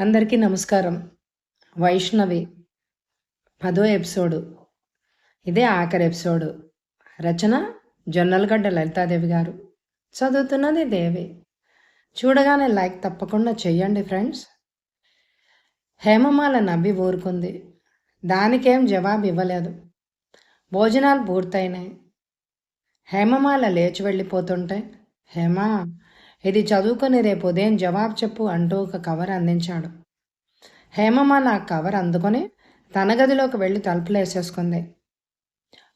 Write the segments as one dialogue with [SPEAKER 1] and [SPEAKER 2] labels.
[SPEAKER 1] అందరికీ నమస్కారం. వైష్ణవి పదో ఎపిసోడు. ఇదే ఆఖరి ఎపిసోడు. రచన జొన్నలగడ్డ లలితాదేవి గారు. చదువుతున్నది దేవి. చూడగానే లైక్ తప్పకుండా చెయ్యండి ఫ్రెండ్స్. హేమమాల నవ్వి ఊరుకుంది. దానికేం జవాబు ఇవ్వలేదు. భోజనాలు పూర్తయినాయి. హేమమాల లేచి వెళ్ళిపోతుంటే హేమ ఇది చదువుకొని రేపు ఉదయం జవాబు చెప్పు అంటూ ఒక కవర్ అందించాడు. హేమమ్మ నా కవర్ అందుకొని తన గదిలోకి వెళ్ళి తలుపులు వేసేసుకుంది.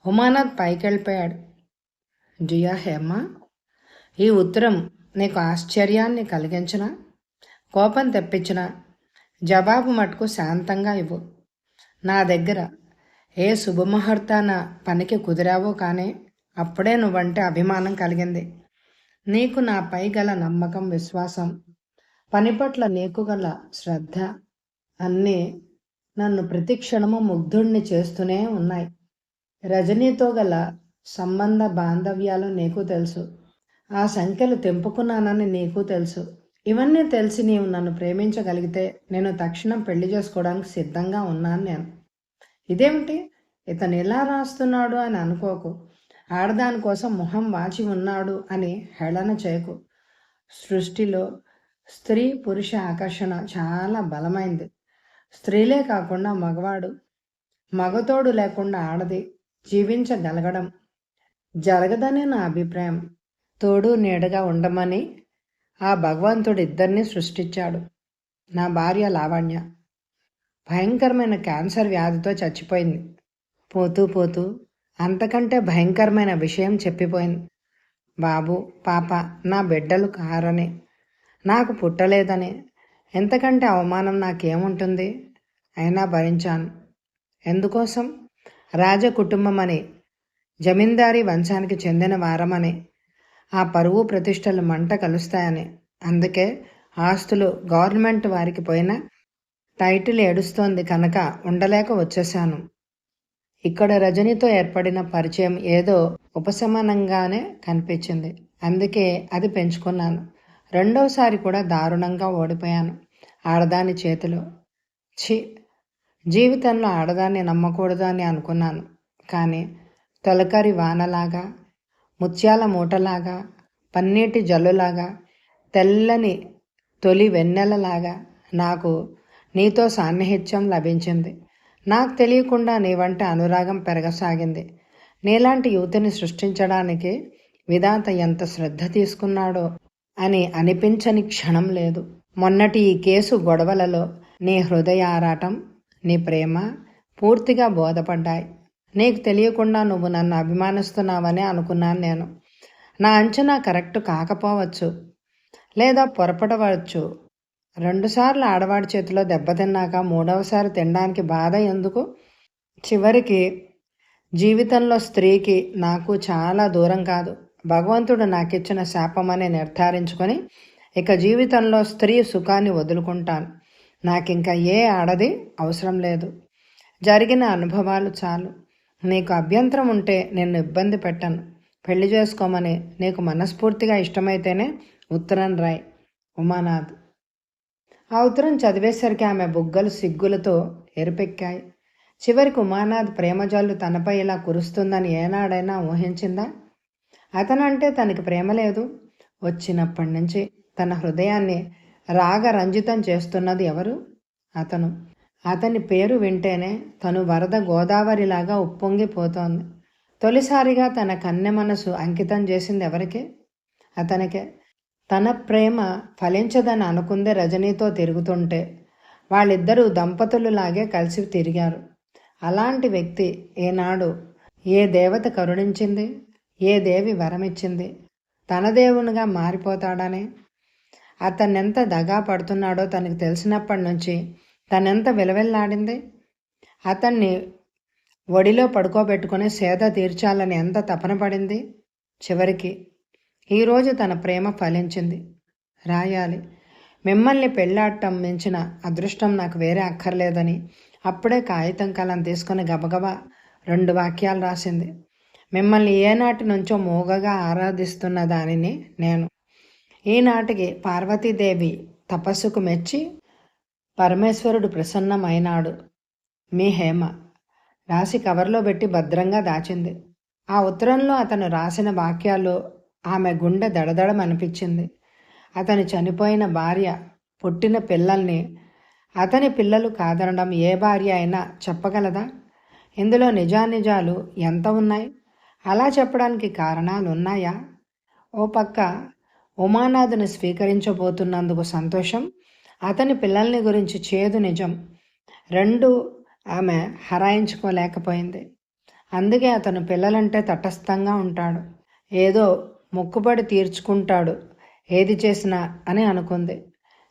[SPEAKER 1] ఉమానాథ్ పైకి వెళ్ళిపోయాడు. జియా హేమ ఈ ఉత్తరం నీకు ఆశ్చర్యాన్ని కలిగించిన కోపం తెప్పించిన జవాబు మటుకు శాంతంగా ఇవ్వు. నా దగ్గర ఏ శుభముహూర్తాన పనికి కుదిరావో కానీ అప్పుడే నువ్వంటే అభిమానం కలిగింది. నీకు నాపై గల నమ్మకం విశ్వాసం పని పట్ల నీకు గల శ్రద్ధ అన్నీ నన్ను ప్రతి క్షణము ముగ్ధుణ్ణి చేస్తూనే ఉన్నాయి. రజనీతో గల సంబంధ బాంధవ్యాలు నీకు తెలుసు. ఆ సంఖ్యలు తెంపుకున్నానని నీకు తెలుసు. ఇవన్నీ తెలిసి నీవు నన్ను ప్రేమించగలిగితే నేను తక్షణం పెళ్ళి చేసుకోవడానికి సిద్ధంగా ఉన్నాను నేను. ఇదేమిటి? ఇతను ఎలా రాస్తున్నాడు అని అనుకోకు. ఆడదాని కోసం మొహం వాచి ఉన్నాడు అని హేళన చేయకు. సృష్టిలో స్త్రీ పురుష ఆకర్షణ చాలా బలమైంది. స్త్రీలే కాకుండా మగవాడు మగతోడు లేకుండా ఆడది జీవించగలగడం జరగదనే నా అభిప్రాయం. తోడు నీడగా ఉండమని ఆ భగవంతుడు ఇద్దరిని సృష్టించాడు. నా భార్య లావణ్య. భయంకరమైన క్యాన్సర్ వ్యాధితో చచ్చిపోయింది. పోతూ పోతూ అంతకంటే భయంకరమైన విషయం చెప్పిపోయింది. బాబు పాప నా బిడ్డలు కారని నాకు పుట్టలేదని ఎంతకంటే అవమానం నాకేముంటుంది అయినా భరించాను. ఎందుకోసం? రాజ కుటుంబం అని జమీందారీ వంశానికి చెందిన వారమని ఆ పరువు ప్రతిష్టలు మంట కలుస్తాయని అందుకే ఆస్తులు గవర్నమెంట్ వారికి పోయినా టైటిల్ ఏడుస్తోంది కనుక ఉండలేక వచ్చేశాను. ఇక్కడ రజనీతో ఏర్పడిన పరిచయం ఏదో ఉపశమనంగానే కనిపించింది. అందుకే అది పెంచుకున్నాను. రెండోసారి కూడా దారుణంగా ఓడిపోయాను. ఆడదాని చేతిలో. ఛీ! జీవితంలో ఆడదాన్ని నమ్మకూడదు అని అనుకున్నాను. కానీ తొలకరి వానలాగా ముత్యాల మూటలాగా పన్నీటి జల్లులాగా తెల్లని తొలి వెన్నెలలాగా నాకు నీతో సాన్నిహిత్యం లభించింది. నాకు తెలియకుండా నీ వంట అనురాగం పెరగసాగింది. నీలాంటి యువతిని సృష్టించడానికి విధాత ఎంత శ్రద్ధ తీసుకున్నాడో అని అనిపించని క్షణం లేదు. మొన్నటి ఈ కేసు గొడవలలో నీ హృదయ ఆరాటం నీ ప్రేమ పూర్తిగా బోధపడ్డాయి. నీకు తెలియకుండా నువ్వు నన్ను అభిమానిస్తున్నావని అనుకున్నాను నేను. నా అంచనా కరెక్ట్ కాకపోవచ్చు లేదా పొరపడవచ్చు రెండుసార్లు ఆడవాడి చేతిలో దెబ్బతిన్నాక మూడవసారి తినడానికి బాధ ఎందుకు? చివరికి జీవితంలో స్త్రీకి నాకు చాలా దూరం కాదు. భగవంతుడు నాకిచ్చిన శాపమని నిర్ధారించుకొని ఇక జీవితంలో స్త్రీ సుఖాన్ని వదులుకుంటాను. నాకు ఇంకా ఏ ఆడది అవసరం లేదు. జరిగిన అనుభవాలు చాలు. నీకు అభ్యంతరం ఉంటే నిన్ను ఇబ్బంది పెట్టను. పెళ్ళి చేసుకోమని నీకు మనస్ఫూర్తిగా ఇష్టమైతేనే ఉత్తరం రాయ్. ఉమానాథ్. ఆ ఉత్తరం చదివేసరికి ఆమె బుగ్గలు సిగ్గులతో ఎరుపెక్కాయి. చివరికి ఉమానాథ్ ప్రేమజల్లు తనపై ఇలా కురుస్తుందని ఏనాడైనా ఊహించిందా? అతనంటే తనకి ప్రేమ లేదు. వచ్చినప్పటి నుంచి తన హృదయాన్ని రాగరంజితం చేస్తున్నది ఎవరు? అతను. అతని పేరు వింటేనే తను వరద గోదావరిలాగా ఉప్పొంగిపోతోంది. తొలిసారిగా తన కన్నె మనసు అంకితం చేసింది ఎవరికే? అతనికే. తన ప్రేమ ఫలించదని అనుకుందే రజనీతో తిరుగుతుంటే. వాళ్ళిద్దరూ దంపతులులాగే కలిసి తిరిగారు. అలాంటి వ్యక్తి ఏనాడు ఏ దేవత కరుణించింది? ఏ దేవి వరమిచ్చింది? తన దేవునిగా మారిపోతాడని? అతన్నెంత దగా పడుతున్నాడో తనకు తెలిసినప్పటి నుంచి తనెంత విలవెల్లాడింది? అతన్ని ఒడిలో పడుకోబెట్టుకుని సేద తీర్చాలని ఎంత తపన పడింది? చివరికి ఈరోజు తన ప్రేమ ఫలించింది. రాయాలి. మిమ్మల్ని పెళ్ళాడటం మించిన అదృష్టం నాకు వేరే అక్కర్లేదని అప్పుడే కాగితం కలం తీసుకుని గబగబా రెండు వాక్యాలు రాసింది. మిమ్మల్ని ఏనాటి నుంచో మోగగా ఆరాధిస్తున్న దానిని నేను. ఈనాటికి పార్వతీదేవి తపస్సుకు మెచ్చి పరమేశ్వరుడు ప్రసన్నమైనాడు. మీ హేమ. రాసి కవర్లో పెట్టి భద్రంగా దాచింది. ఆ ఉత్తరంలో అతను రాసిన వాక్యాలు ఆమె గుండె దడదడమనిపించింది. అతని చనిపోయిన భార్య పుట్టిన పిల్లల్ని అతని పిల్లలు కాదనడం ఏ భార్య అయినా చెప్పగలదా? ఇందులో నిజానిజాలు ఎంత ఉన్నాయి? అలా చెప్పడానికి కారణాలు ఉన్నాయా ఓ పక్క ఉమానాథుని స్వీకరించబోతున్నందుకు సంతోషం అతని పిల్లల్ని గురించి చేదు నిజం రెండు ఆమె హరాయించుకోలేకపోయింది. అందుకే అతను పిల్లలంటే తటస్థంగా ఉంటాడు. ఏదో మొక్కుబడి తీర్చుకుంటాడు. ఏది చేసినా అని అనుకుంది.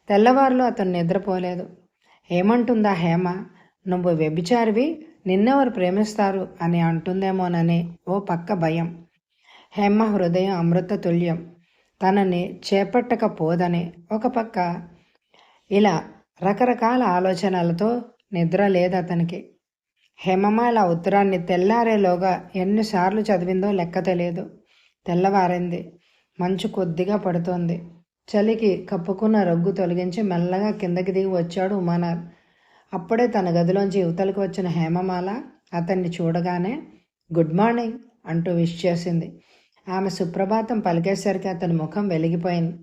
[SPEAKER 1] తెల్లవారులో అతను నిద్రపోలేదు. ఏమంటుందా హేమ? నువ్వు వ్యభిచారివి నిన్నెవరు ప్రేమిస్తారు అని అంటుందేమోనని ఓ పక్క భయం. హేమ హృదయం అమృత తుల్యం తనని చేపట్టకపోదని ఒక పక్క ఇలా రకరకాల ఆలోచనలతో నిద్ర లేదు అతనికి హేమమాల ఉత్తరాన్ని తెల్లారేలోగా ఎన్నిసార్లు చదివిందో లెక్క తెలియదు. తెల్లవారింది. మంచు కొద్దిగా పడుతోంది. చలికి కప్పుకున్న రగ్గు తొలగించి మెల్లగా కిందకి దిగి వచ్చాడు ఉమానార్ అప్పుడే తన గదిలోంచి యువతలకు వచ్చిన హేమమాల అతన్ని చూడగానే గుడ్ మార్నింగ్ అంటూ విష్ చేసింది. ఆమె సుప్రభాతం పలికేసరికి అతని ముఖం వెలిగిపోయింది.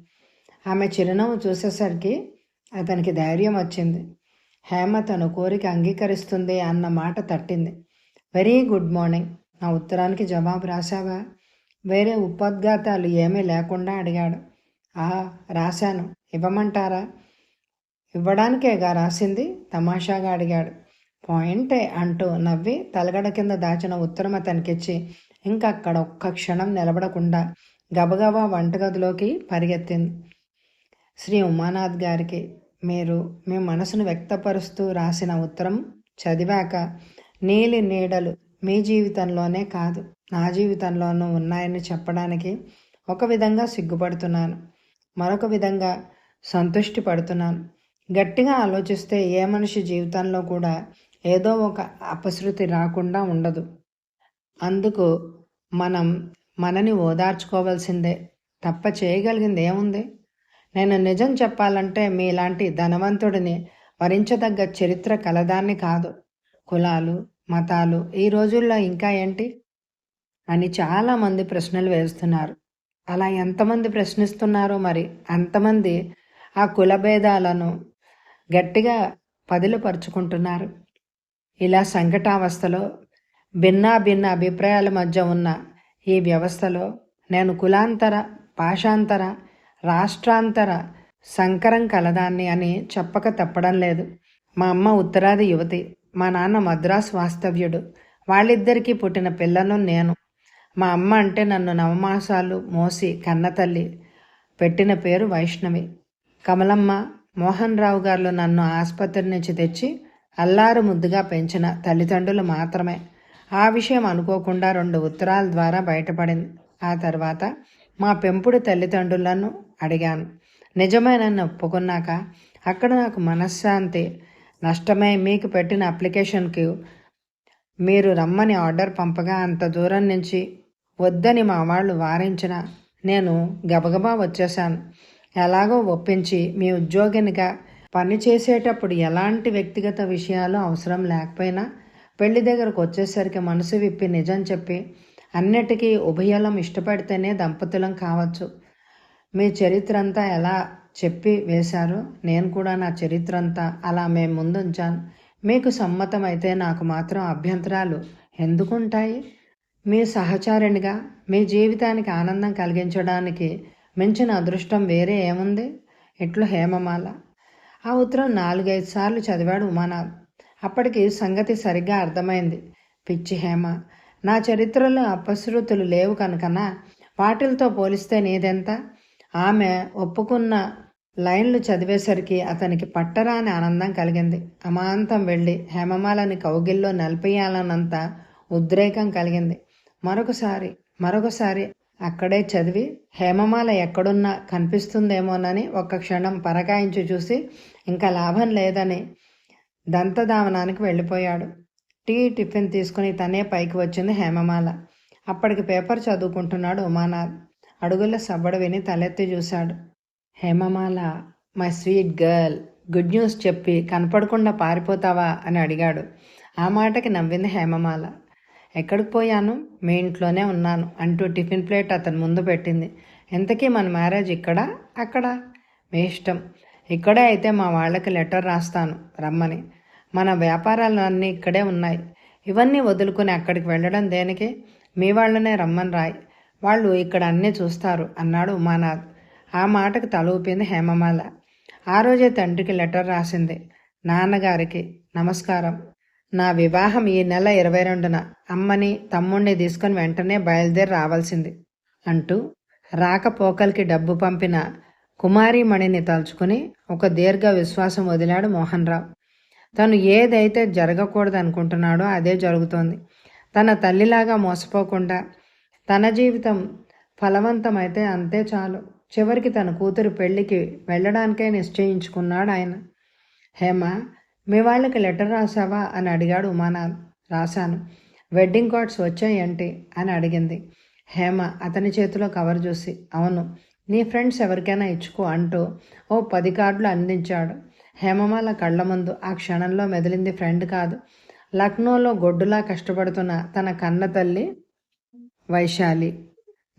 [SPEAKER 1] ఆమె చిరునవ్వు చూసేసరికి అతనికి ధైర్యం వచ్చింది. హేమ తన కోరిక అంగీకరిస్తుంది అన్న మాట తట్టింది. వెరీ గుడ్ మార్నింగ్ నా ఉత్తరానికి జవాబు రాశావా? వేరే ఉపోద్ఘాతాలు ఏమీ లేకుండా అడిగాడు. ఆ రాశాను. ఇవ్వమంటారా? ఇవ్వడానికేగా రాసింది? తమాషాగా అడిగాడు. పాయింటే అంటూ నవ్వి తలగడ కింద దాచిన ఉత్తరం అతనికిచ్చి ఇంకక్కడ ఒక్క క్షణం నిలబడకుండా గబగబా వంటగదిలోకి పరిగెత్తింది. శ్రీ ఉమానాథ్ గారికి మీరు మీ మనసును వ్యక్తపరుస్తూ రాసిన ఉత్తరం చదివాక నీలి నీడలు మీ జీవితంలోనే కాదు. నా జీవితంలోనూ ఉన్నాయని చెప్పడానికి ఒక విధంగా సిగ్గుపడుతున్నాను. మరొక విధంగా సంతృష్టి పడుతున్నాను. గట్టిగా ఆలోచిస్తే ఏ మనిషి జీవితంలో కూడా ఏదో ఒక అపశృతి రాకుండా ఉండదు. అందుకు మనం మనని ఓదార్చుకోవాల్సిందే. తప్ప చేయగలిగింది ఏముంది? నేను నిజం చెప్పాలంటే మీలాంటి ధనవంతుడిని వరించదగ్గ చరిత్ర కలదాన్ని కాదు. కులాలు మతాలు ఈ రోజుల్లో ఇంకా ఏంటి? అని చాలామంది ప్రశ్నలు వేస్తున్నారు. అలా ఎంతమంది ప్రశ్నిస్తున్నారో మరి అంతమంది ఆ కుల భేదాలను గట్టిగా పదిలపరుచుకుంటున్నారు. ఇలా సంకటావస్థలో భిన్న భిన్న అభిప్రాయాల మధ్య ఉన్న ఈ వ్యవస్థలో నేను కులాంతర భాషాంతర రాష్ట్రాంతర సంకరం కలదాన్ని అని చెప్పక తప్పడం లేదు. మా అమ్మ ఉత్తరాది యువతి మా నాన్న మద్రాస్ వాస్తవ్యుడు వాళ్ళిద్దరికీ పుట్టిన పిల్లను నేను. మా అమ్మ అంటే నన్ను నవమాసాలు మోసి కన్నతల్లి పెట్టిన పేరు వైష్ణవి. కమలమ్మ మోహన్ రావు గారు నన్ను ఆసుపత్రి నుంచి తెచ్చి అల్లారు ముద్దుగా పెంచిన తల్లిదండ్రులు మాత్రమే. ఆ విషయం అనుకోకుండా రెండు ఉత్తరాల ద్వారా బయటపడింది. ఆ తర్వాత మా పెంపుడు తల్లిదండ్రులను అడిగాను. నిజమేనని ఒప్పుకున్నాక అక్కడ నాకు మనశ్శాంతి నష్టమై మీకు పెట్టిన అప్లికేషన్కి మీరు రమ్మని ఆర్డర్ పంపగా అంత దూరం నుంచి వద్దని మా వాళ్ళు వారించిన నేను గబగబా వచ్చేశాను. ఎలాగో ఒప్పించి మీ ఉద్యోగినిగా పని చేసేటప్పుడు ఎలాంటి వ్యక్తిగత విషయాలు అవసరం లేకపోయినా పెళ్ళి దగ్గరకు వచ్చేసరికి మనసు విప్పి నిజం చెప్పి అన్నిటికీ ఉభయలం ఇష్టపడితేనే దంపతులం కావచ్చు. మీ చరిత్ర అంతా ఎలా చెప్పి వేశారు? నేను కూడా నా చరిత్ర అంతా అలా మేము ముందుంచాను. మీకు సమ్మతమైతే నాకు మాత్రం అభ్యంతరాలు ఎందుకుంటాయి? మీ సహచారునిగా మీ జీవితానికి ఆనందం కలిగించడానికి మించిన అదృష్టం వేరే ఏముంది? ఇట్లు హేమమాల. ఆ ఉత్తరం నాలుగైదు సార్లు చదివాడు ఉమానాథ్. అప్పటికి సంగతి సరిగ్గా అర్థమైంది. పిచ్చి హేమ నా చరిత్రలో అపశృతులు లేవు కనుకనా వాటిలతో పోలిస్తే నీదెంత? ఆమె ఒప్పుకున్న లైన్లు చదివేసరికి అతనికి పట్టరాని ఆనందం కలిగింది. అమాంతం వెళ్ళి హేమమాలని కౌగిల్లో నలిపేయాలన్నంత ఉద్రేకం కలిగింది. మరొకసారి మరొకసారి అక్కడే చదివి హేమమాల ఎక్కడున్నా కనిపిస్తుందేమోనని ఒక్క క్షణం పరకాయించి చూసి ఇంకా లాభం లేదని దంతధావనానికి వెళ్ళిపోయాడు. టీ టిఫిన్ తీసుకుని తనే పైకి వచ్చింది హేమమాల. అప్పటికి పేపర్ చదువుకుంటున్నాడు ఉమానాథ్. అడుగుల సబ్బడు విని తలెత్తి చూశాడు. Hemamala my sweet girl good news చెప్పి కనపడకుండా పారిపోతావా? అని అడిగాడు. ఆ మాటకి నవ్వింది హేమమాల. ఎక్కడికి పోయాను? మీ ఇంట్లోనే ఉన్నాను అంటూ టిఫిన్ ప్లేట్ అతని ముందు పెట్టింది. ఇంతకీ మన మ్యారేజ్ ఇక్కడ? అక్కడ? మీ ఇష్టం. ఇక్కడే అయితే మా వాళ్ళకి లెటర్ రాస్తాను. రమ్మని. మన వ్యాపారాలు అన్నీ ఇక్కడే ఉన్నాయి. ఇవన్నీ వదులుకుని అక్కడికి వెళ్ళడం దేనికి? మీ వాళ్ళనే రమ్మని రాయి. వాళ్ళు ఇక్కడ అన్నీ చూస్తారు అన్నాడు ఉమానాథ్. ఆ మాటకు తల ఊపింది హేమమాల. ఆ రోజే తండ్రికి లెటర్ రాసింది. నాన్నగారికి నమస్కారం. నా వివాహం ఈ నెల ఇరవై రెండున అమ్మని తమ్ముణ్ణి తీసుకొని వెంటనే బయలుదేరి రావాల్సింది అంటూ రాకపోకలకి డబ్బు పంపిన కుమారీమణిని తలుచుకుని ఒక దీర్ఘ విశ్వాసం వదిలాడు మోహన్ రావు తను ఏదైతే జరగకూడదు అనుకుంటున్నాడో అదే జరుగుతోంది. తన తల్లిలాగా మోసపోకుండా తన జీవితం ఫలవంతమైతే అంతే చాలు. చివరికి తన కూతురు పెళ్ళికి వెళ్ళడానికే నిశ్చయించుకున్నాడు ఆయన హేమ మీ వాళ్ళకి లెటర్ రాసావా? అని అడిగాడు ఉమానాథ్ రాశాను. వెడ్డింగ్ కార్డ్స్ వచ్చాయంటే అని అడిగింది. హేమ అతని చేతిలో కవర్ చూసి అవును నీ ఫ్రెండ్స్ ఎవరికైనా ఇచ్చుకో అంటూ ఓ పది కార్డులు అందించాడు. హేమమాల కళ్ళ ముందు ఆ క్షణంలో మెదిలింది ఫ్రెండ్ కాదు. లక్నోలో గొడ్డులా కష్టపడుతున్న తన కన్న తల్లి వైశాలి.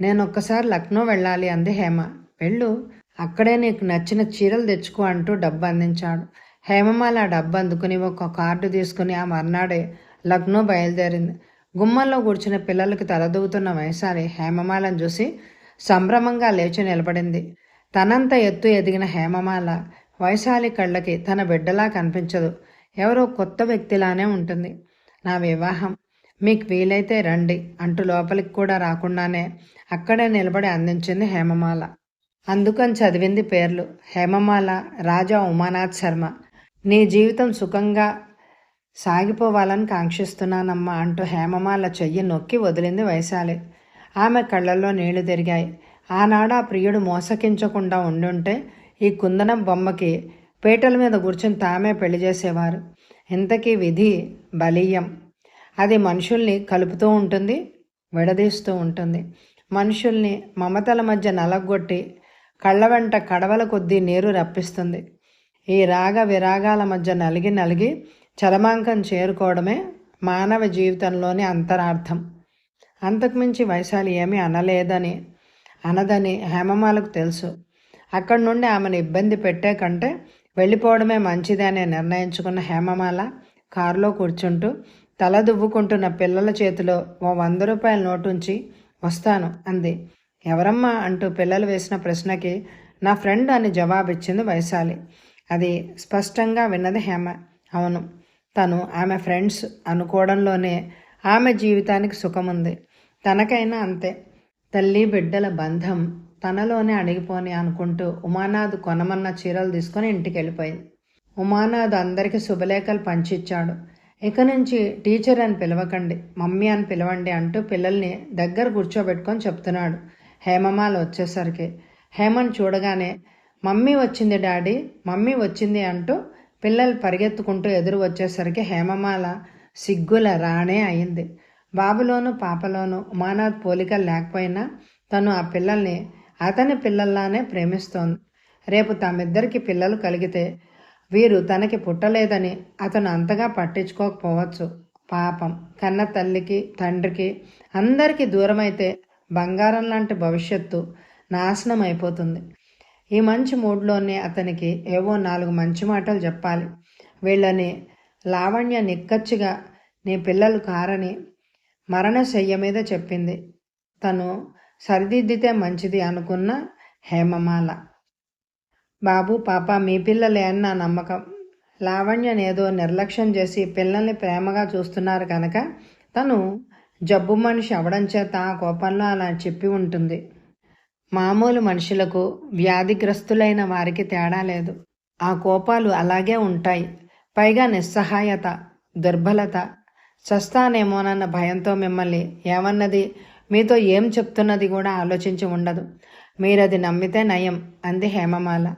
[SPEAKER 1] నేను ఒక్కసారి లక్నో వెళ్ళాలి అంది హేమ. వెళ్ళు అక్కడే నీకు నచ్చిన చీరలు తెచ్చుకో అంటూ డబ్బు అందించాడు. హేమమాల డబ్బు అందుకుని ఒక కార్డు తీసుకుని ఆ మర్నాడే లక్నో బయలుదేరింది. గుమ్మంలో కూర్చున్న పిల్లలకి తలదూవుతున్న వైశాలి హేమమాలను చూసి సంభ్రమంగా లేచి నిలబడింది. తనంత ఎత్తు ఎదిగిన హేమమాల వైశాలి కళ్ళకి తన బిడ్డలా కనిపించదు. ఎవరో కొత్త వ్యక్తిలానే ఉంటుంది. నా వివాహం. మీకు వీలైతే రండి అంటూ లోపలికి కూడా రాకుండానే అక్కడే నిలబడి అందించింది హేమమాల. అందుకని చదివింది పేర్లు. హేమమాల రాజా ఉమానాథ్ శర్మ. నీ జీవితం సుఖంగా సాగిపోవాలని కాంక్షిస్తున్నానమ్మా అంటూ హేమమాల చెయ్యి నొక్కి వదిలింది వైశాలి. ఆమె కళ్ళల్లో నీళ్ళు తిరిగాయి. ఆనాడు ఆ ప్రియుడు మోసకించకుండా ఉండుంటే ఈ కుందనం బొమ్మకి పీటల మీద కూర్చుని తామే పెళ్ళి చేసేవారు. ఇంతకీ విధి బలీయం. అది మనుషుల్ని కలుపుతూ ఉంటుంది విడదీస్తూ ఉంటుంది. మనుషుల్ని మమతల మధ్య నలగొట్టి కళ్ళ వెంట కడవల కొద్దీ నీరు రప్పిస్తుంది. ఈ రాగ విరాగాల మధ్య నలిగి నలిగి చరమాంకం చేరుకోవడమే మానవ జీవితంలోని అంతరార్థం. అంతకుమించి వైశాలి ఏమీ అనలేదని అనదని హేమమాలకు తెలుసు. అక్కడి నుండి ఆమెను ఇబ్బంది పెట్టే కంటే వెళ్ళిపోవడమే మంచిది నిర్ణయించుకున్న హేమమాల కారులో కూర్చుంటూ తల దువ్వుకుంటున్న పిల్లల చేతిలో ఓ వంద రూపాయల నోటుంచి వస్తాను అంది. ఎవరమ్మా అంటూ పిల్లలు వేసిన ప్రశ్నకి నా ఫ్రెండ్ అని జవాబిచ్చింది వైశాలి. అది స్పష్టంగా విన్నది హేమ. అవును తను ఆమె ఫ్రెండ్స్ అనుకోవడంలోనే ఆమె జీవితానికి సుఖముంది. తనకైనా అంతే. తల్లి బిడ్డల బంధం తనలోనే అడిగిపోని అనుకుంటూ ఉమానాథ్ కొనమన్న చీరలు తీసుకొని ఇంటికి వెళ్ళిపోయింది ఉమానాథ్ అందరికీ శుభలేఖలు పంచిచ్చాడు. ఇక నుంచి టీచర్ అని పిలవకండి మమ్మీ అని పిలవండి అంటూ పిల్లల్ని దగ్గర కూర్చోబెట్టుకొని చెప్తున్నాడు హేమమాల వచ్చేసరికి. హేమన్ చూడగానే మమ్మీ వచ్చింది డాడీ మమ్మీ వచ్చింది అంటూ పిల్లలు పరిగెత్తుకుంటూ ఎదురు వచ్చేసరికి హేమమాల సిగ్గుల రాణే అయింది. బాబులోను పాపలోను ఉమానాథ్ పోలిక లేకపోయినా తను ఆ పిల్లల్ని అతని పిల్లల్లానే ప్రేమిస్తోంది. రేపు తమిద్దరికి పిల్లలు కలిగితే వీరు తనకి పుట్టలేదని అతను అంతగా పట్టించుకోకపోవచ్చు. పాపం కన్న తల్లికి తండ్రికి అందరికీ దూరమైతే బంగారం లాంటి భవిష్యత్తు నాశనం అయిపోతుంది ఈ మంచి మూడ్లోనే అతనికి ఏవో నాలుగు మంచి మాటలు చెప్పాలి. వీళ్ళని లావణ్య నిక్కచ్చిగా నీ పిల్లలు కారని మరణశయ్య మీద చెప్పింది. తను సరిదిద్దితే మంచిది అనుకున్న హేమమాల. బాబు పాప మీ పిల్లలే అన్న నమ్మకం. లావణ్యనేదో నిర్లక్ష్యం చేసి పిల్లల్ని ప్రేమగా చూస్తున్నారు కనుక తను జబ్బు మనిషి అవడం చేత ఆ కోపంలో అలా చెప్పి ఉంటుంది. మామూలు మనుషులకు వ్యాధిగ్రస్తులైన వారికి తేడా లేదు. ఆ కోపాలు అలాగే ఉంటాయి. పైగా నిస్సహాయత దుర్బలత. చస్తానేమోనన్న భయంతో మిమ్మల్ని ఏమన్నది? మీతో ఏం చెప్తున్నది కూడా ఆలోచించి ఉండదు. మీరది నమ్మితే నయం అంది హేమమాల.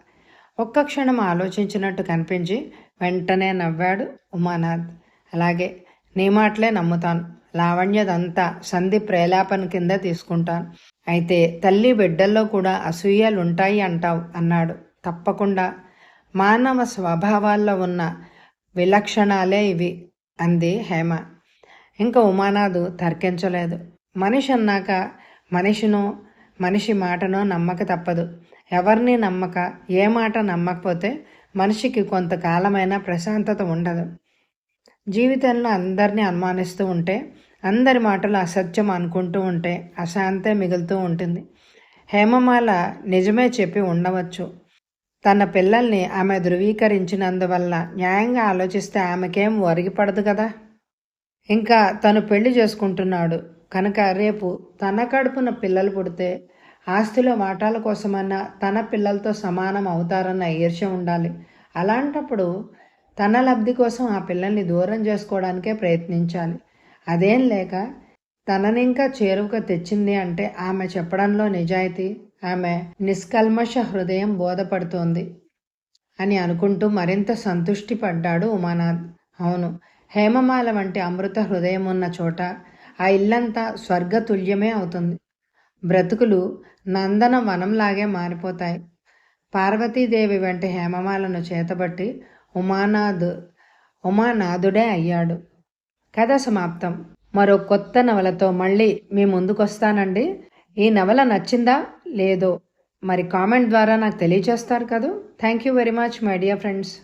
[SPEAKER 1] ఒక్క క్షణం ఆలోచించినట్టు కనిపించి వెంటనే నవ్వాడు ఉమానాథ్. అలాగే నీ మాటలే నమ్ముతాను. లావణ్యదంతా సంధి ప్రేలాపన కింద తీసుకుంటాను. అయితే తల్లి బిడ్డల్లో కూడా అసూయలు ఉంటాయి అంటావు అన్నాడు. తప్పకుండా. మానవ స్వభావాల్లో ఉన్న విలక్షణాలే ఇవి అంది హేమ. ఇంకా ఉమానాథు తర్కించలేదు. మనిషి అన్నాక మనిషినో మనిషి మాటనో నమ్మక తప్పదు. ఎవరిని నమ్మక ఏ మాట నమ్మకపోతే మనిషికి కొంతకాలమైన ప్రశాంతత ఉండదు. జీవితంలో అందరినీ అనుమానిస్తూ ఉంటే అందరి మాటలు అసత్యం అనుకుంటూ ఉంటే అశాంతే మిగులుతూ ఉంటుంది. హేమమాల నిజమే చెప్పి ఉండవచ్చు. తన పిల్లల్ని ఆమె ధృవీకరించినందువల్ల న్యాయంగా ఆలోచిస్తే ఆమెకేం ఒరిగిపడదు కదా? ఇంకా తను పెళ్ళి చేసుకుంటున్నాడు. కనుక రేపు తన కడుపున పిల్లలు పుడితే ఆస్తిలో వాటాల కోసమన్నా తన పిల్లలతో సమానం అవుతారన్న ఈర్ష్య ఉండాలి. అలాంటప్పుడు తన లబ్ధి కోసం ఆ పిల్లల్ని దూరం చేసుకోవడానికే ప్రయత్నించాలి. అదేం లేక తననింకా చేరువకు తెచ్చింది అంటే ఆమె చెప్పడంలో నిజాయితీ ఆమె నిష్కల్మష హృదయం బోధపడుతోంది అని అనుకుంటూ మరింత సంతుష్టి పడ్డాడు ఉమానాథ్. అవును హేమమాల వంటి అమృత హృదయం ఉన్న చోట ఆ ఇల్లంతా స్వర్గతుల్యమే అవుతుంది. బ్రతుకులు నందన వనంలాగే మారిపోతాయి. పార్వతీదేవి వంటి హేమమాలను చేతబట్టి ఉమానాథ్ ఉమానాథుడే అయ్యాడు. కథ సమాప్తం. మరో కొత్త నవలతో మళ్ళీ మీ ముందుకొస్తానండి. ఈ నవల నచ్చిందా? లేదో మరి కామెంట్ ద్వారా నాకు తెలియజేస్తారు కదా. Thank you very much my dear friends.